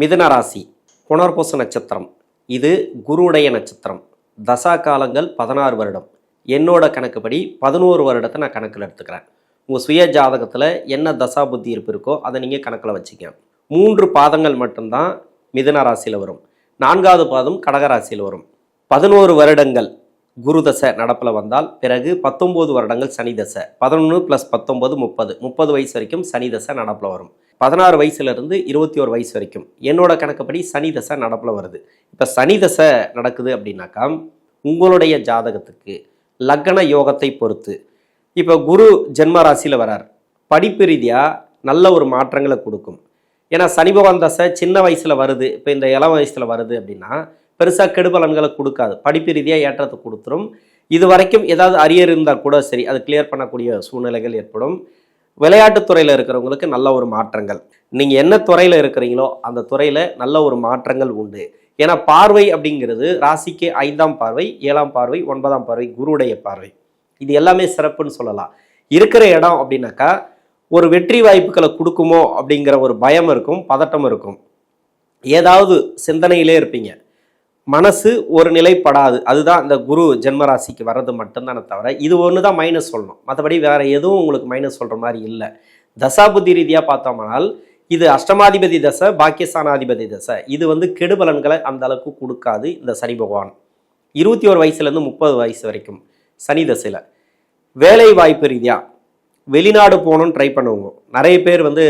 மிதுன ராசி புனர்பூச நட்சத்திரம். இது குருவுடைய நட்சத்திரம். தசா காலங்கள் பதினாறு வருடம். என்னோட கணக்குப்படி பதினோரு வருடத்தை நான் கணக்கில் எடுத்துக்கிறேன். உங்கள் சுய ஜாதகத்தில் என்ன தசா புத்தி இருப்பு இருக்கோ அதை நீங்கள் கணக்கில் வச்சுக்க மூன்று பாதங்கள் மட்டும்தான் மிதுன ராசியில் வரும். நான்காவது பாதம் கடகராசியில் வரும். பதினோரு வருடங்கள் குரு தசை நடப்பில் வந்தால் பிறகு பத்தொம்போது வருடங்கள் சனி தசை. பதினொன்று ப்ளஸ் பத்தொம்பது முப்பது. முப்பது வயசு வரைக்கும் சனி தசை நடப்பில் வரும். பதினாறு வயசுலேருந்து இருபத்தி ஒரு வயசு வரைக்கும். என்னோட கணக்குப்படி சனி தசை நடப்பில் வருது. இப்போ சனி தசை நடக்குது அப்படின்னாக்கா உங்களுடைய ஜாதகத்துக்கு லக்ன யோகத்தை பொறுத்து. இப்போ குரு ஜென்ம ராசியில் வரார். படிப்பு ரீதியாக நல்ல ஒரு மாற்றங்களை கொடுக்கும். ஏன்னா சனி பகவான் தசை சின்ன வயசில் வருது. இப்போ இந்த இளம் வயசில் வருது அப்படின்னா பெருசாக கெடுபலன்களை கொடுக்காது. படிப்பு ரீதியாக ஏற்றத்தை கொடுத்துரும். இது வரைக்கும் ஏதாவது அரியர் இருந்தால் கூட சரி அது கிளியர் பண்ணக்கூடிய சூழ்நிலைகள் ஏற்படும். விளையாட்டுத்துறையில் இருக்கிறவங்களுக்கு நல்ல ஒரு மாற்றங்கள். நீங்கள் என்ன துறையில் இருக்கிறீங்களோ அந்த துறையில் நல்ல ஒரு மாற்றங்கள் உண்டு. ஏன்னா பார்வை அப்படிங்கிறது ராசிக்கு ஐந்தாம் பார்வை ஏழாம் பார்வை ஒன்பதாம் பார்வை குருடைய பார்வை. இது எல்லாமே சிறப்புன்னு சொல்லலாம். இருக்கிற இடம் அப்படின்னாக்கா ஒரு வெற்றி வாய்ப்புகளை கொடுக்குமோ அப்படிங்கிற ஒரு பயம் இருக்கும் பதட்டம் இருக்கும். ஏதாவது சிந்தனையிலே இருப்பீங்க. மனசு ஒரு நிலைப்படாது. அதுதான் இந்த குரு ஜென்மராசிக்கு வர்றது மட்டும்தானே தவிர இது ஒன்று தான் மைனஸ் சொல்லணும். மற்றபடி வேற எதுவும் உங்களுக்கு மைனஸ் சொல்கிற மாதிரி இல்லை. தசாபுத்தி ரீதியாக பார்த்தோம்னால் இது அஷ்டமாதிபதி தசை பாக்கியஸ்தானாதிபதி தசை. இது வந்து கெடுபலன்களை அந்த அளவுக்கு கொடுக்காது இந்த சனி பகவான். இருபத்தி ஒரு வயசுலேருந்து முப்பது வயசு வரைக்கும் சனி தசையில். வேலை வாய்ப்பு ரீதியாக வெளிநாடு போகணுன்னு ட்ரை பண்ணுவோங்க. நிறைய பேர் வந்து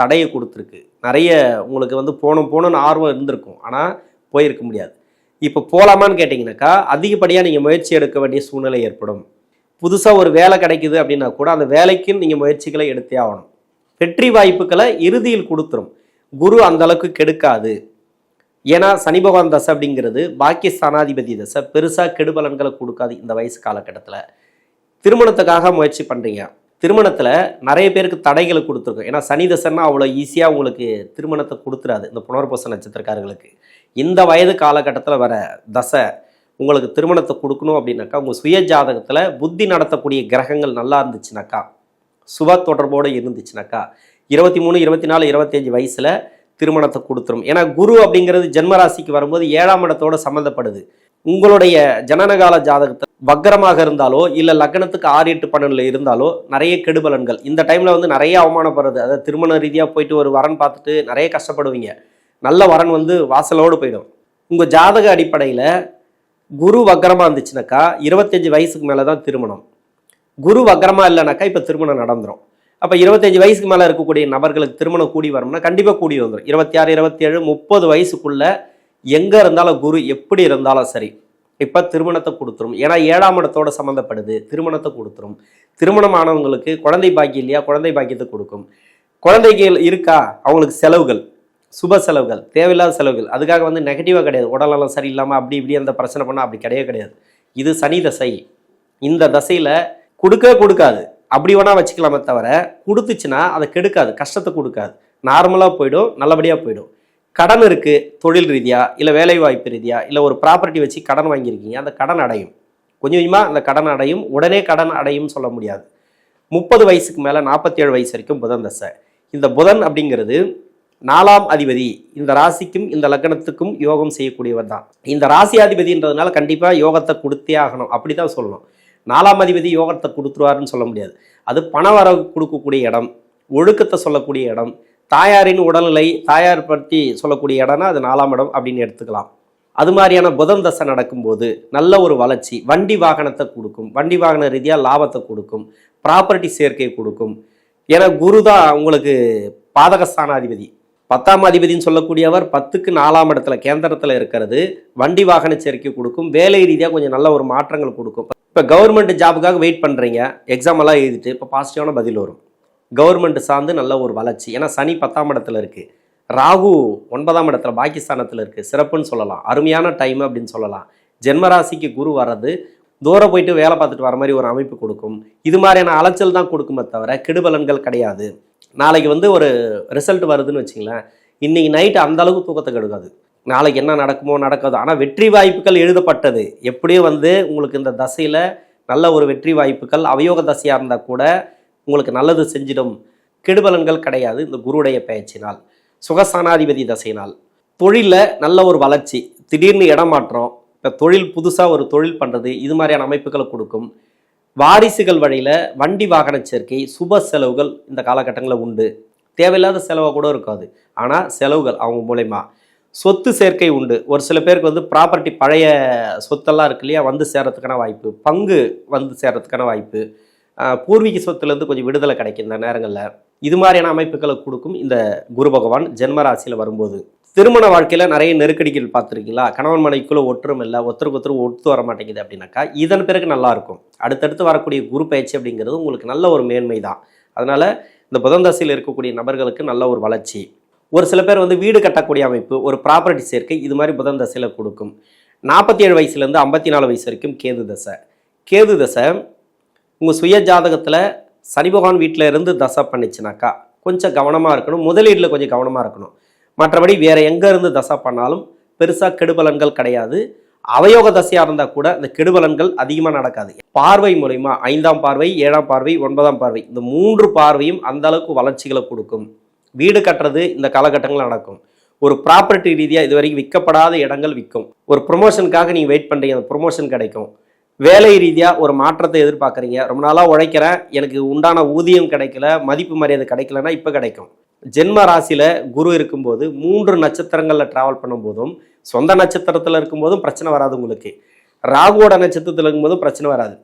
தடையை கொடுத்துருக்கு. நிறைய உங்களுக்கு வந்து போகணும் போகணுன்னு ஆர்வம் இருந்திருக்கும். ஆனால் போயிருக்க முடியாது. இப்போ போகலாமான்னு கேட்டிங்கனாக்கா அதிகப்படியாக நீங்கள் முயற்சி எடுக்க வேண்டிய சூழ்நிலை ஏற்படும். புதுசாக ஒரு வேலை கிடைக்குது அப்படின்னா கூட அந்த வேலைக்குன்னு நீங்கள் முயற்சிகளை எடுத்தே ஆகணும். வெற்றி வாய்ப்புகளை இறுதியில் கொடுத்துரும். குரு அந்த அளவுக்கு கெடுக்காது. ஏன்னா சனி பகவான் தசை அப்படிங்கிறது பாக்கிய ஸ்தானாதிபதி தசை பெருசாக கெடுபலன்களை கொடுக்காது இந்த வயசு காலகட்டத்தில். திருமணத்துக்காக முயற்சி பண்ணுறீங்க திருமணத்தில் நிறைய பேருக்கு தடைகளை கொடுத்துருக்கும். ஏன்னா சனி தசைன்னா அவ்வளோ ஈஸியாக உங்களுக்கு திருமணத்தை கொடுத்துறாது. இந்த புனர்பூச நட்சத்திரக்காரர்களுக்கு. இந்த வயது காலகட்டத்தில் வர தசை உங்களுக்கு திருமணத்தை கொடுக்கணும் அப்படின்னாக்கா உங்கள் சுய ஜாதகத்தில் புத்தி நடத்தக்கூடிய கிரகங்கள் நல்லா இருந்துச்சுனாக்கா சுப தொடர்போடு இருந்துச்சுனாக்கா இருபத்தி மூணு இருபத்தி நாலு இருபத்தஞ்சு வயசில் திருமணத்தை கொடுத்துரும். ஏன்னா குரு அப்படிங்கிறது ஜென்மராசிக்கு வரும்போது ஏழாம் இடத்தோடு சம்மந்தப்படுது உங்களுடைய ஜனனகால ஜாதகத்தில் வக்கரமாக இருந்தாலோ இல்லை லக்னத்துக்கு ஆறு எட்டு பன்னெண்டில் இருந்தாலோ நிறைய கெடுபலன்கள். இந்த டைமில் வந்து நிறைய அவமானப்படுறது. அதாவது திருமண ரீதியாக போயிட்டு ஒரு வரன் பார்த்துட்டு நிறைய கஷ்டப்படுவீங்க. நல்ல வரன் வந்து வாசலோடு போயிடும். உங்கள் ஜாதக அடிப்படையில் குரு வக்கரமாக இருந்துச்சுனாக்கா இருபத்தஞ்சி வயசுக்கு மேலே தான் திருமணம். குரு வக்கரமாக இல்லைனாக்கா இப்போ திருமணம் நடந்துரும். அப்போ இருபத்தஞ்சி வயசுக்கு மேலே இருக்கக்கூடிய நபர்களுக்கு திருமணம் கூடி வரணும்னா கண்டிப்பாக கூடி வந்துடும் இருபத்தி ஆறு இருபத்தி ஏழு முப்பது வயசுக்குள்ளே எங்கே இருந்தாலும் குரு எப்படி இருந்தாலும் சரி இப்போ திருமணத்தை கொடுத்துரும். ஏன்னா ஏழாம் இடத்தோட சம்மந்தப்படுது திருமணத்தை கொடுத்துரும். திருமணம் ஆனவங்களுக்கு குழந்தை பாக்கியம் இல்லையா? குழந்தை பாக்கியத்தை கொடுக்கும். குழந்தைகள் இருக்கா? அவங்களுக்கு செலவுகள். சுப செலவுகள் தேவையில்லாத செலவுகள். அதுக்காக வந்து நெகட்டிவாக கிடையாது. உடல்நலம் சரியில்லாமல் அப்படி இப்படி அந்த பிரச்சனை பண்ணால் அப்படி கிடையவே கிடையாது. இது சனி தசை. இந்த தசையில் கொடுக்கவே கொடுக்காது. அப்படி வேணா வச்சுக்கலாமே தவிர கொடுத்துச்சுன்னா அதை கெடுக்காது. கஷ்டத்தை கொடுக்காது. நார்மலாக போயிடும் நல்லபடியாக போயிடும். கடன் இருக்குது தொழில் ரீதியாக இல்லை வேலை வாய்ப்பு ரீதியாக இல்லை ஒரு ப்ராப்பர்ட்டி வச்சு கடன் வாங்கியிருக்கீங்க அந்த கடன் அடையும். கொஞ்சம் கொஞ்சமாக அந்த கடன் அடையும். உடனே கடன் அடையும் சொல்ல முடியாது. முப்பது வயசுக்கு மேலே நாற்பத்தேழு வயசு வரைக்கும் புதன் தசை. இந்த புதன் அப்படிங்கிறது நாலாம் அதிபதி இந்த ராசிக்கும் இந்த லக்னத்துக்கும் யோகம் செய்யக்கூடியவர் தான். இந்த ராசியாதிபதின்றதுனால கண்டிப்பாக யோகத்தை கொடுத்தே ஆகணும். அப்படி தான் சொல்லணும். நாலாம் அதிபதி யோகத்தை கொடுத்துருவாருன்னு சொல்ல முடியாது. அது பண வரவு கொடுக்கக்கூடிய இடம் ஒழுக்கத்தை சொல்லக்கூடிய இடம் தாயாரின் உடல்நிலை தாயார் பற்றி சொல்லக்கூடிய இடம்னா அது நாலாம் இடம் அப்படின்னு எடுத்துக்கலாம். அது மாதிரியான புதன் தசை நடக்கும்போது நல்ல ஒரு வளர்ச்சி வண்டி வாகனத்தை கொடுக்கும் வண்டி வாகன ரீதியாக லாபத்தை கொடுக்கும் ப்ராப்பர்ட்டி சேர்க்கை கொடுக்கும். ஏன்னா குரு தான் உங்களுக்கு பாதகஸ்தானாதிபதி. பத்தாம் அதிபதினு சொல்லக்கூடியவர் பத்துக்கு நாலாம் இடத்துல கேந்திரத்தில் இருக்கிறது வண்டி வாகன சேர்க்கை கொடுக்கும் வேலை ரீதியாக கொஞ்சம் நல்ல ஒரு மாற்றங்கள் கொடுக்கும். இப்போ கவர்மெண்ட் ஜாபுக்காக வெயிட் பண்ணுறீங்க எக்ஸாம் எல்லாம் எழுதிட்டு இப்போ பாசிட்டிவான பதில் வரும். கவர்மெண்ட் சார்ந்து நல்ல ஒரு வளர்ச்சி. ஏன்னா சனி பத்தாம் இடத்துல இருக்குது ராகு ஒன்பதாம் இடத்துல பாகிஸ்தானத்தில் இருக்குது சிறப்புன்னு சொல்லலாம். அருமையான டைம் அப்படின்னு சொல்லலாம். ஜென்மராசிக்கு குரு வர்றது தூரம் போயிட்டு வேலை பார்த்துட்டு வர மாதிரி ஒரு அமைப்பு கொடுக்கும். இது மாதிரியான அலைச்சல் தான் கொடுக்குமே தவிர கெடுபலன்கள் கிடையாது. நாளைக்கு வந்து ஒரு ரிசல்ட் வருதுன்னு வச்சுங்களேன் இன்னைக்கு நைட்டு அந்த அளவுக்கு தூக்கத்தை கெடுக்காது. நாளைக்கு என்ன நடக்குமோ நடக்காது. ஆனால் வெற்றி வாய்ப்புகள் எழுதப்பட்டது. எப்படியும் வந்து உங்களுக்கு இந்த தசையில் நல்ல ஒரு வெற்றி வாய்ப்புகள் அவயோக தசையாக இருந்தால் கூட உங்களுக்கு நல்லது செஞ்சிடும். கெடுபலன்கள் கிடையாது இந்த குருடைய பயிற்சினால் சுகசானாதிபதி தசையினால். தொழிலில் நல்ல ஒரு வளர்ச்சி. திடீர்னு இடமாற்றம் இப்போ தொழில் புதுசாக ஒரு தொழில் பண்ணுறது இது மாதிரியான அமைப்புகளை கொடுக்கும். வாரிசுகள் வழியில் வண்டி வாகன சேர்க்கை சுப செலவுகள் இந்த காலகட்டங்களில் உண்டு. தேவையில்லாத செலவாக கூட இருக்காது. ஆனால் செலவுகள் அவங்க மூலயமா. சொத்து சேர்க்கை உண்டு. ஒரு சில பேருக்கு வந்து ப்ராப்பர்ட்டி பழைய சொத்தெல்லாம் இருக்கு இல்லையா வந்து சேரத்துக்கான வாய்ப்பு. பங்கு வந்து சேரத்துக்கான வாய்ப்பு. பூர்வீக சொத்துலேருந்து கொஞ்சம் விடுதலை கிடைக்கும் இந்த நேரங்களில். இது மாதிரியான அமைப்புகளை கொடுக்கும் இந்த குரு பகவான் ஜென்மராசியில் வரும்போது. திருமண வாழ்க்கையில் நிறைய நெருக்கடிகள் பார்த்துருக்கீங்களா? கணவன் மனைக்குள்ளே ஒற்றுமை இல்லை ஒருத்தருக்கு ஒருத்தர் ஒத்து வர மாட்டேங்குது அப்படின்னாக்கா இதன் பிறகு நல்லாயிருக்கும் அடுத்தடுத்து வரக்கூடிய குரு பயிற்சி அப்படிங்கிறது உங்களுக்கு நல்ல ஒரு மேன்மை தான். அதனால் இந்த புதன் தசையில் இருக்கக்கூடிய நபர்களுக்கு நல்ல ஒரு வளர்ச்சி. ஒரு சில பேர் வந்து வீடு கட்டக்கூடிய அமைப்பு ஒரு ப்ராப்பர்ட்டி சேர்க்கை இது மாதிரி புதன் தசையில் கொடுக்கும். நாற்பத்தி ஏழு வயசுலேருந்து ஐம்பத்தி நாலு வயசு வரைக்கும் கேது தசை. கேது தசை உங்கள் சுய ஜாதகத்தில் சனி பகவான் வீட்டில் இருந்து தசை பண்ணிச்சுனாக்கா கொஞ்சம் கவனமாக இருக்கணும். முதலீட்டில் கொஞ்சம் கவனமாக இருக்கணும். மற்றபடி வேறு எங்கேருந்து தசை பண்ணாலும் பெருசாக கெடுபலன்கள் கிடையாது. அவயோக தசையாக இருந்தால் கூட இந்த கெடுபலன்கள் அதிகமாக நடக்காது. பார்வை மூலயமா ஐந்தாம் பார்வை ஏழாம் பார்வை ஒன்பதாம் பார்வை இந்த மூன்று பார்வையும் அந்த அளவுக்கு வளர்ச்சிகளை கொடுக்கும். வீடு கட்டுறது இந்த காலகட்டங்கள் நடக்கும். ஒரு ப்ராப்பர்ட்டி ரீதியாக இது வரைக்கும் விற்கப்படாத இடங்கள் விற்கும். ஒரு ப்ரொமோஷனுக்காக நீங்கள் வெயிட் பண்ணுறீங்க அந்த ப்ரொமோஷன் கிடைக்கும். வேலை ரீதியாக ஒரு மாற்றத்தை எதிர்பார்க்குறீங்க. ரொம்ப நாளாக உழைக்கிறேன். எனக்கு உண்டான ஊதியம் கிடைக்கல மதிப்பு மரியாதை கிடைக்கலன்னா இப்போ கிடைக்கும். ஜென்ம ராசியில் குரு இருக்கும்போது மூன்று நட்சத்திரங்களில் ட்ராவல் பண்ணும்போதும் சொந்த நட்சத்திரத்தில் இருக்கும்போதும் பிரச்சனை வராது உங்களுக்கு. ராகுவோட நட்சத்திரத்தில் இருக்கும்போதும் பிரச்சனை வராது.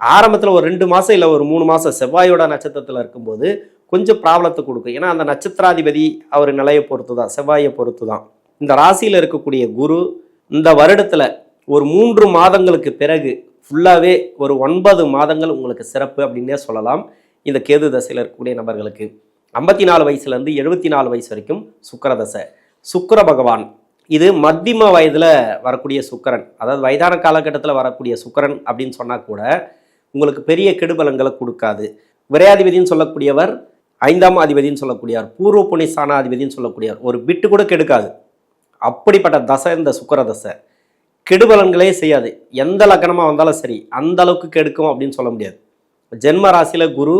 ஆரம்பத்தில் ஒரு ரெண்டு மாதம் இல்லை ஒரு மூணு மாதம் செவ்வாயோட நட்சத்திரத்தில் இருக்கும்போது கொஞ்சம் ப்ராப்ளத்தை கொடுக்கும். ஏன்னா அந்த நட்சத்திராதிபதி அவர் நிலையை பொறுத்து தான் செவ்வாயை பொறுத்து தான் இந்த ராசியில் இருக்கக்கூடிய குரு இந்த வருடத்தில் ஒரு மூன்று மாதங்களுக்கு பிறகு ஃபுல்லாகவே ஒரு ஒன்பது மாதங்கள் உங்களுக்கு சிறப்பு அப்படின்னே சொல்லலாம். இந்த கேது தசையில் இருக்கக்கூடிய நபர்களுக்கு ஐம்பத்தி நாலு வயசுலேருந்து எழுபத்தி நாலு வயசு வரைக்கும் சுக்கரதசை சுக்கிர பகவான் இது மத்தியம வயதில் வரக்கூடிய சுக்கரன் அதாவது வயதான காலகட்டத்தில் வரக்கூடிய சுக்கரன் அப்படின்னு சொன்னால் கூட உங்களுக்கு பெரிய கெடுபலங்களை கொடுக்காது. விரையாதிபதினு சொல்லக்கூடியவர் ஐந்தாம் அதிபதினு சொல்லக்கூடியவர் பூர்வ புனிசானாதிபதினு சொல்லக்கூடியவர். ஒரு பிட்டு கூட கெடுக்காது. அப்படிப்பட்ட தசை இந்த சுக்கர தசை. கெடுபலன்களே செய்யாது. எந்த லக்கணமாக வந்தாலும் சரி அந்த அளவுக்கு கெடுக்கும் அப்படின்னு சொல்ல முடியாது. ஜென்ம ராசியில் குரு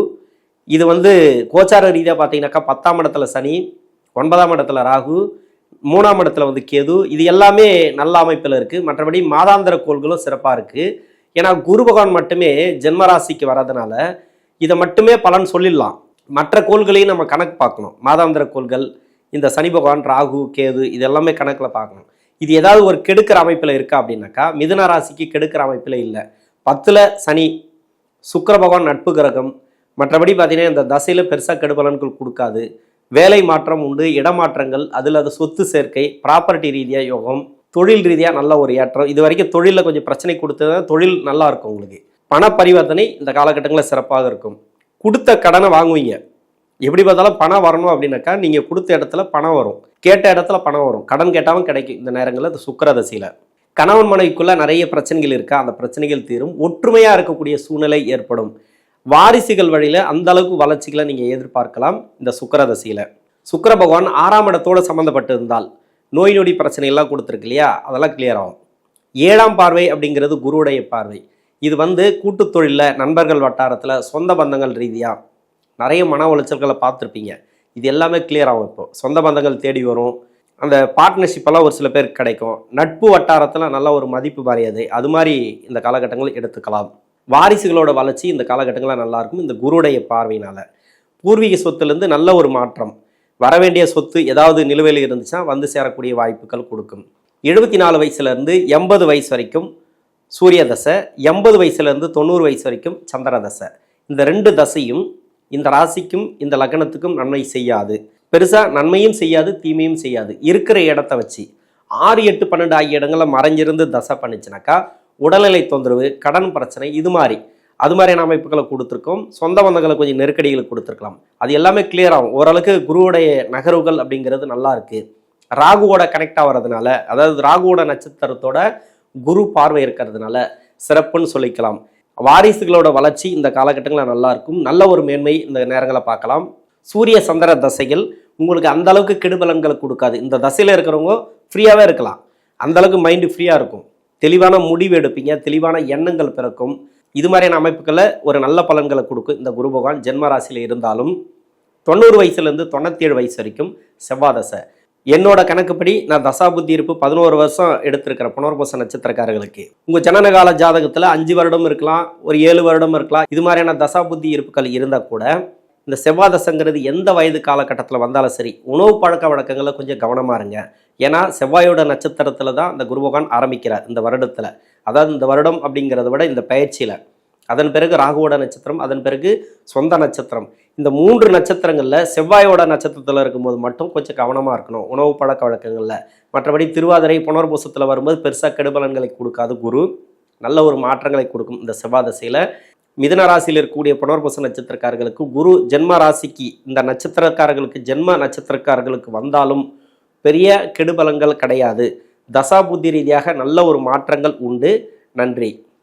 இது வந்து கோச்சார ரீதியாக பார்த்தீங்கன்னாக்கா பத்தாம் இடத்துல சனி ஒன்பதாம் இடத்துல ராகு மூணாம் இடத்துல வந்து கேது இது எல்லாமே நல்ல அமைப்பில் இருக்குது மற்றபடி மாதாந்திர கோள்களும் சிறப்பாக இருக்குது ஏன்னா குரு பகவான் மட்டுமே ஜென்ம ராசிக்கு வர்றதுனால இதை மட்டுமே பலன் சொல்லிடலாம். மற்ற கோள்களையும் நம்ம கணக்கு பார்க்கணும். மாதாந்திர கோள்கள் இந்த சனி பகவான் ராகு கேது இது எல்லாமே கணக்கில் பார்க்கணும். இது ஏதாவது ஒரு கெடுக்கிற அமைப்பில் இருக்கா அப்படின்னாக்கா மிதுன ராசிக்கு கெடுக்கிற அமைப்பில் இல்லை. பத்தில் சனி சுக்கர பகவான் நட்பு கிரகம் மற்றபடி பார்த்தீங்கன்னா இந்த தசையில் பெருசாக கெடுபலன்கள் கொடுக்காது. வேலை மாற்றம் உண்டு இடமாற்றங்கள் அதில் அது சொத்து சேர்க்கை ப்ராப்பர்ட்டி ரீதியாக யோகம் தொழில் ரீதியாக நல்ல ஒரு ஏற்றம். இது வரைக்கும் தொழிலில் கொஞ்சம் பிரச்சனை கொடுத்தது தொழில் நல்லா இருக்கும் உங்களுக்கு. பண பரிவர்த்தனை இந்த காலகட்டங்களில் சிறப்பாக இருக்கும். கொடுத்த கடனை வாங்குவீங்க. எப்படி பார்த்தாலும் பணம் வரணும் அப்படின்னாக்கா நீங்கள் கொடுத்த இடத்துல பணம் வரும். கேட்ட இடத்துல பணம் வரும். கடன் கேட்டாலும் கிடைக்கும். இந்த நேரங்களில் இந்த சுக்கரதசையில் கணவன் மனைவிக்குள்ளே நிறைய பிரச்சனைகள் இருக்கா? அந்த பிரச்சனைகள் தீரும். ஒற்றுமையாக இருக்கக்கூடிய சூழ்நிலை ஏற்படும். வாரிசுகள் வழியில் அந்த அளவுக்கு வளர்ச்சிகளை நீங்கள் எதிர்பார்க்கலாம் இந்த சுக்கரதசையில் சுக்கர பகவான் ஆறாம் இடத்தோடு சம்மந்தப்பட்டு இருந்தால் நோய் நொடி பிரச்சனைகள்லாம் கொடுத்துருக்கு இல்லையா? அதெல்லாம் கிளியர் ஆகும். ஏழாம் பார்வை அப்படிங்கிறது குருவுடைய பார்வை. இது வந்து கூட்டுத் தொழிலில் நண்பர்கள் வட்டாரத்தில் சொந்த பந்தங்கள் ரீதியாக நிறைய மன உளைச்சல்களை பார்த்துருப்பீங்க. இது எல்லாமே கிளியர் ஆகும் இப்போ. சொந்த பந்தங்கள் தேடி வரும். அந்த பார்ட்னர்ஷிப் எல்லாம் ஒரு சில பேருக்கு கிடைக்கும். நட்பு வட்டாரத்தில் நல்ல ஒரு மதிப்பு மரியாதை அது மாதிரி இந்த காலகட்டங்கள் எடுத்துக்கலாம். வாரிசுகளோட வளர்ச்சி இந்த காலகட்டங்களில் நல்லாயிருக்கும் இந்த குருடைய பார்வையினால். பூர்வீக சொத்துலேருந்து நல்ல ஒரு மாற்றம். வரவேண்டிய சொத்து ஏதாவது நிலுவையில் இருந்துச்சுன்னா வந்து சேரக்கூடிய வாய்ப்புகள் கொடுக்கும். எழுபத்தி நாலு வயசுலேருந்து எண்பது வயசு வரைக்கும் சூரிய தசை எண்பது வயசுலேருந்து தொண்ணூறு வயசு வரைக்கும் சந்திர தசை. இந்த ரெண்டு தசையும் இந்த ராசிக்கும் இந்த லக்னத்துக்கும் நன்மை செய்யாது. பெருசாக நன்மையும் செய்யாது தீமையும் செய்யாது. இருக்கிற இடத்த வச்சு. ஆறு எட்டு பன்னெண்டு ஆகிய இடங்களில் மறைஞ்சிருந்து தசை பண்ணிச்சுனாக்கா உடல்நிலை தொந்தரவு கடன் பிரச்சனை இது மாதிரி. அது மாதிரியான அமைப்புகளை கொடுத்துருக்கோம். சொந்த பந்தங்களை கொஞ்சம் நெருக்கடிகளை கொடுத்துருக்கலாம். அது எல்லாமே கிளியர் ஆகும். ஓரளவுக்கு குருவுடைய நகர்வுகள் அப்படிங்கிறது நல்லா இருக்குது ராகுவோட கனெக்ட் ஆகிறதுனால அதாவது ராகுவோட நட்சத்திரத்தோட குரு பார்வை இருக்கிறதுனால சிறப்புன்னு சொல்லிக்கலாம். வாரிசுகளோட வளர்ச்சி இந்த காலகட்டங்களில் நல்லா இருக்கும் நல்ல ஒரு மேன்மை இந்த நேரங்களை பார்க்கலாம். சூரிய சந்திர தசைகள் உங்களுக்கு அந்த அளவுக்கு கெடுபலன்களை கொடுக்காது. இந்த தசையில் இருக்கிறவங்க ஃப்ரீயாகவே இருக்கலாம். அந்த அளவுக்கு மைண்டு ஃப்ரீயாக இருக்கும். தெளிவான முடிவு எடுப்பீங்க. தெளிவான எண்ணங்கள் பிறக்கும். இது மாதிரியான அமைப்புகளை ஒரு நல்ல பலன்களை கொடுக்கும். இந்த குரு பகவான் ஜென்ம ராசியில் இருந்தாலும் தொண்ணூறு வயசுலேருந்து தொண்ணூற்றி ஏழு வயசு வரைக்கும் செவ்வாய் தசை. என்னோட கணக்குப்படி நான் தசாபுத்தி இருப்பு பதினோரு வருஷம் எடுத்திருக்கிற புனர்பூச நட்சத்திரக்காரர்களுக்கு. உங்கள் ஜனனகால ஜாதகத்தில் அஞ்சு வருடம் இருக்கலாம் ஒரு ஏழு வருடம் இருக்கலாம் இது மாதிரியான தசாபுத்தி இருப்புகள் இருந்தால் கூட இந்த செவ்வாய் தசைங்கிறது எந்த வயது காலகட்டத்தில் வந்தாலும் சரி உணவு பழக்க வழக்கங்களை கொஞ்சம் கவனமாக இருங்க. ஏன்னா செவ்வாயோட நட்சத்திரத்தில் தான் இந்த குரு பகவான் ஆரம்பிக்கிறார் இந்த வருடத்தில். அதாவது இந்த வருடம் அப்படிங்கிறத விட இந்த பயிற்சியில். அதன் பிறகு ராகுவோட நட்சத்திரம் அதன் பிறகு சொந்த நட்சத்திரம். இந்த மூன்று நட்சத்திரங்களில் செவ்வாயோட நட்சத்திரத்தில் இருக்கும்போது மட்டும் கொஞ்சம் கவனமாக இருக்கணும். உணவு பழக்க வழக்கங்களில். மற்றபடி திருவாதிரை புனர்பூசத்தில் வரும்போது பெருசாக கெடுபலன்களை கொடுக்காது குரு. நல்ல ஒரு மாற்றங்களை கொடுக்கும் இந்த செவ்வாய் தசையில் ராசியில் இருக்கக்கூடிய புனர்பூச நட்சத்திரக்காரர்களுக்கு குரு ஜென்ம ராசிக்கு இந்த நட்சத்திரக்காரர்களுக்கு ஜென்ம நட்சத்திரக்காரர்களுக்கு வந்தாலும் பெரிய கெடுபலங்கள் கிடையாது. தசாபுத்தி ரீதியாக நல்ல ஒரு மாற்றங்கள் உண்டு. நன்றி.